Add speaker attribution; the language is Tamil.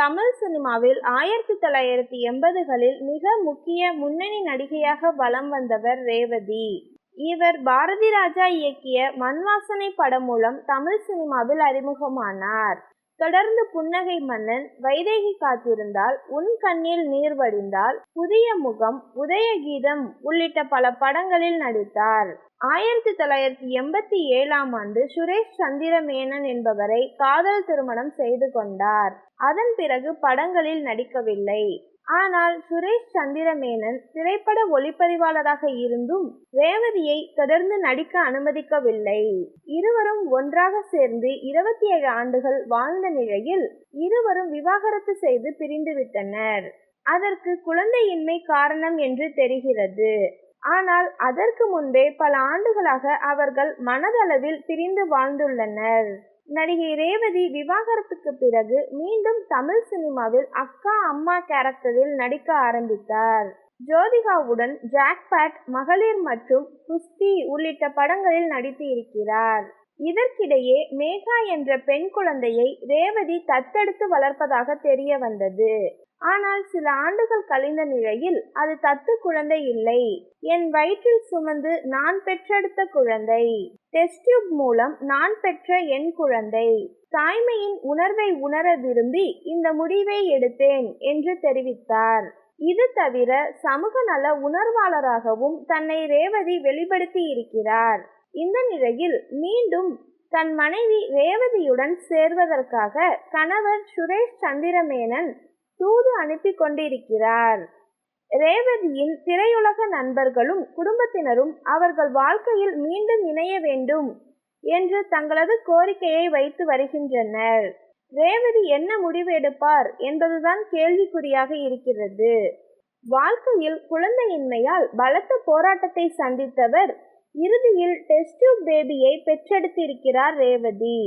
Speaker 1: தமிழ் சினிமாவில் ஆயிரத்தி தொள்ளாயிரத்தி எண்பதுகளில் மிக முக்கிய முன்னணி நடிகையாக வலம் வந்தவர் ரேவதி. இவர் பாரதி ராஜா இயக்கிய மண்வாசனை படம் மூலம் தமிழ் சினிமாவில் அறிமுகமானார். தொடர்ந்து புன்னகை மன்னன் வைதேகி காத்திருந்தால் உன் கண்ணில் நீர் வடிந்தால் புதிய முகம் உதயகீதம் உள்ளிட்ட பல படங்களில் நடித்தார். ஆயிரத்தி தொள்ளாயிரத்தி எண்பத்தி ஏழாம் ஆண்டு சுரேஷ் சந்திரமேனன் என்பவரை காதல் திருமணம் செய்து கொண்டார். அதன் பிறகு படங்களில் நடிக்கவில்லை. ஆனால் சுரேஷ் சந்திரமேனன் திரைப்பட ஒளிப்பதிவாளராக இருந்தும் ரேவதியை தொடர்ந்து நடிக்க அனுமதிக்கவில்லை. இருவரும் ஒன்றாக சேர்ந்து இருபத்தி ஏழு ஆண்டுகள் வாழ்ந்த நிலையில் இருவரும் விவாகரத்து செய்து பிரிந்துவிட்டனர் அதற்கு குழந்தையின்மை காரணம் என்று தெரிகிறது. ஆனால் அதற்கு முன்பே பல ஆண்டுகளாக அவர்கள் மனதளவில் பிரிந்து வாழ்ந்துள்ளனர். நடிகை ரேவதி விவாகரத்துக்கு பிறகு மீண்டும் தமிழ் சினிமாவில் அக்கா அம்மா கேரக்டரில் நடிக்க ஆரம்பித்தார். ஜோதிகாவுடன் ஜாக்பாட் மகளிர் மற்றும் குஸ்தி உள்ளிட்ட படங்களில் நடித்து இருக்கிறார். இதற்கிடையே மேகா என்ற பெண் குழந்தையை ரேவதி தத்தெடுத்து வளர்ப்பதாக தெரிய வந்தது. ஆனால் சில ஆண்டுகள் கழிந்த நிலையில் அது தத்து குழந்தை இல்லை. என் வயிற்றில் சுமந்து நான் பெற்றெடுத்த குழந்தை. டெஸ்ட் டியூப் மூலம் நான் பெற்ற என் குழந்தை. தாய்மையின் உணர்வை உணர விரும்பி இந்த முடிவை எடுத்தேன் என்று தெரிவித்தார். இது தவிர சமூக நல உணர்வாளராகவும் தன்னை ரேவதி வெளிப்படுத்தி இருக்கிறார் இந்த நிலையில் மீண்டும் தன் மனைவி ரேவதியுடன் சேர்வதற்காக கணவர் சுரேஷ் சந்திரமேனன் தூது அனுப்பி கொண்டிருக்கிறார். ரேவதியின் திரையுலக நண்பர்களும் குடும்பத்தினரும் அவர்கள் வாழ்க்கையில் மீண்டும் இணைய வேண்டும் என்று தங்களது கோரிக்கையை வைத்து வருகின்றனர். ரேவதி என்ன முடிவு எடுப்பார் என்பதுதான் கேள்விக்குறியாக இருக்கிறது. வாழ்க்கையில் குழந்தையின்மையால் பலத்த போராட்டத்தை சந்தித்தவர் இறுதியில் டெஸ்ட் டியூப் பேபியை பெற்றெடுத்திருக்கிறார் ரேவதி.